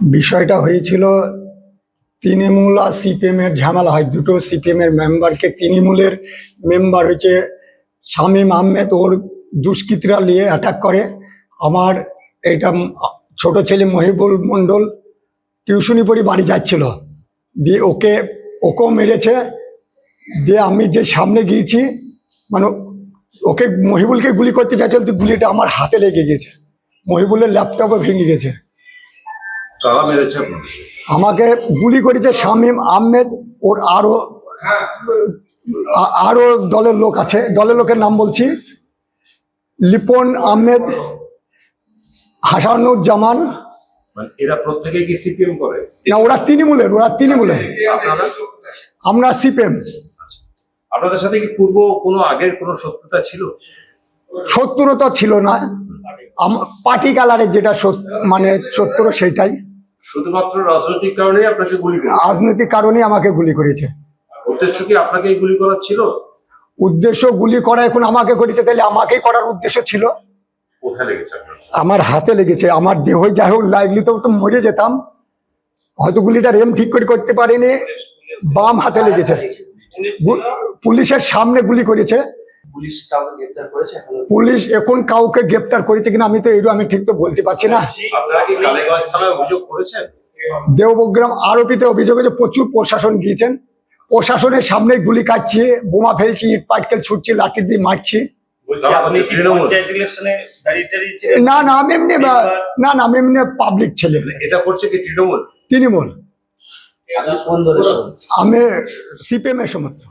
বিষয়টা হয়েছিল তৃণমূল আর সিপিএমের ঝামেলা হয়। দুটো সিপিএমের মেম্বারকে তৃণমূলের মেম্বার হচ্ছে শামীম আহমেদ, ওর দুষ্কৃতীরা নিয়ে অ্যাটাক করে। আমার এটা ছোট ছেলে মহিবুল মণ্ডল টিউশনি পড়ি বাড়ি যাচ্ছিল। দিয়ে ওকে, ওকেও মেরেছে। দিয়ে আমি যে সামনে গিয়েছি মানে ওকে মহিবুলকে গুলি করতে চাইছিল তো গুলিটা আমার হাতে লেগে গেছে। মহিবুলের ল্যাপটপও ভেঙে গেছে। কারা মেরেছে আমাকে গুলি করেছে শামীম আহমেদ ওর আরও আ- আরও দলের লোক আছে দলের লোকের নাম বলছি। লিপন আহমেদ হাসানুজ্জামান। মানে এরা প্রত্যেকে কি সিপিএম করে? না ওরা তৃণমূলের ওরা তৃণমূলের। আমরা সিপিএম। আপনাদের সাথে কি পূর্ব কোনো আগের কোনো শত্রুতা ছিল? শত্রুতা ছিল না। পার্টি কালারের যেটা মানে শত্রু সেটাই। শুধুমাত্র রাজনৈতিক কারণে আপনাকে গুলি রাজনৈতিক কারণে আমাকে গুলি করেছে। উদ্দেশ্য কি আপনাকে গুলি করা ছিল? উদ্দেশ্য গুলি করা এখন আমাকে করেছে তাহলে আমাকেই করার উদ্দেশ্য ছিল? আমার হাতে লেগেছে আমার দেহ যাই হোক লাগলি তো মরে যেতাম। হয়তো গুলিটা রেম ঠিক করে করতে পারিনি বাম হাতে লেগেছে। পুলিশের সামনে গুলি করেছে। পুলিশ কাউকে গ্রেপ্তার করেছে? পুলিশ এখন কাউকে গ্রেপ্তার করেছে কিনা আমি তো এইটু আমি ঠিক তো বলতে পারছি না। আপনারা কি কালীগঞ্জ থানায় অভিযোগ করেছেন? দেবগ্রাম আরোপিতে অভিযোগ হয়েছে প্রচুর প্রশাসন গিয়েছেন। প্রশাসনের সামনে গুলি কাটছি বোমা ফেলছি ইট পাটকেল ছুটছি লাঠি দিয়ে মারছি। না না আমি এমনি বা- না না আমি এমনি পাবলিক ছেলে। এটা করছে কি তৃণমূল? তৃণমূল। আমি সিপিএম এর সমর্থক।